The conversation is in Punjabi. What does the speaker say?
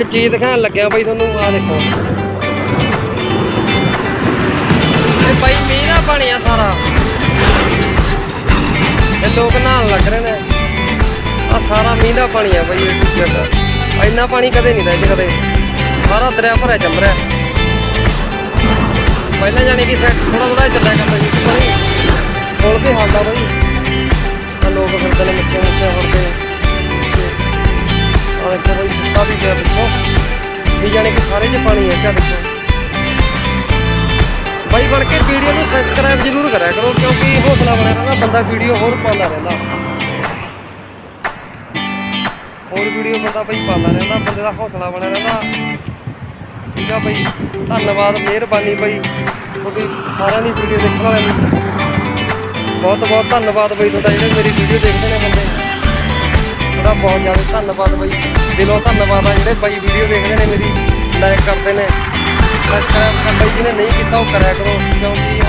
ਇੱਕ ਚੀਜ਼ ਦਿਖਾਣ ਲੱਗਿਆ ਬਾਈ ਤੁਹਾਨੂੰ ਆ ਦੇਖੋ। ਇਹ ਬਾਈ ਮੀਂਹ ਦਾ ਪਾਣੀ ਆ ਸਾਰਾ। ਇਹ ਲੋਕ ਨਹਾਉਣ ਲੱਗ ਰਹੇ ਨੇ। ਆ ਸਾਰਾ ਮੀਂਹ ਦਾ ਪਾਣੀ ਆ ਬਾਈ, ਇਹ ਜਗ੍ਹਾ ਇੰਨਾ ਪਾਣੀ ਕਦੇ ਨਹੀਂ ਦਾ ਕਦੇ। ਸਾਰਾ ਦਰਿਆ ਭਰਿਆ ਚੱਲ ਰਿਹਾ। ਪਹਿਲਾਂ ਜਾਣੀ ਕਿ ਸਾਈਡ ਥੋੜਾ ਥੋੜਾ ਚੱਲਿਆ ਕਰਦਾ ਸੀ ਪਾਣੀ ਹੁਣ ਤੇ ਹਾਲਦਾ ਬਾਈ। ਆ ਵੀ ਗਿਆ ਦੇਖੋ ਵੀ ਜਾਣੀ ਕਿ ਸਾਰੇ 'ਚ ਪਾਣੀ ਹੈ ਚਾ ਦੇਖੋ ਬਾਈ ਬਣ ਕੇ ਵੀਡੀਓ ਨੂੰ ਸਬਸਕ੍ਰਾਈਬ ਜ਼ਰੂਰ ਕਰਿਆ ਕਰੋ, ਕਿਉਂਕਿ ਹੌਸਲਾ ਬਣਿਆ ਰਹਿੰਦਾ, ਬੰਦਾ ਵੀਡੀਓ ਹੋਰ ਪਾਉਂਦਾ ਰਹਿੰਦਾ। ਹੋਰ ਵੀਡੀਓ ਬੰਦਾ ਬਾਈ ਪਾਉਂਦਾ ਰਹਿੰਦਾ, ਬੰਦੇ ਦਾ ਹੌਸਲਾ ਬਣਿਆ ਰਹਿੰਦਾ। ਠੀਕ ਆ ਬਈ, ਧੰਨਵਾਦ, ਮਿਹਰਬਾਨੀ ਬਈ। ਤੁਹਾਡੀ ਸਾਰਿਆਂ ਦੀ ਵੀਡੀਓ ਦੇਖਣ ਵਾਲਿਆਂ ਦੀ। ਬਹੁਤ ਬਹੁਤ ਧੰਨਵਾਦ ਬਾਈ ਤੁਹਾਡਾ, ਜਿਹੜੇ ਮੇਰੀ ਵੀਡੀਓ ਦੇਖਦੇ ਨੇ ਬੰਦੇ। ਤੁਹਾਡਾ ਬਹੁਤ ਜ਼ਿਆਦਾ ਧੰਨਵਾਦ ਬਾਈ। ਦਿਲੋਂ ਧੰਨਵਾਦ ਆ ਜਿਹੜੇ ਬਾਈ ਵੀਡੀਓ ਵੇਖਦੇ ਨੇ ਮੇਰੀ ਲਾਈਕ ਕਰਦੇ ਨੇ। ਸਬਸਕ੍ਰਾਈਬ ਕਰ ਬਾਈ ਜਿਹਨੇ ਨਹੀਂ ਕੀਤਾ, ਉਹ ਕਰਿਆ ਕਰੋ, ਕਿਉਂਕਿ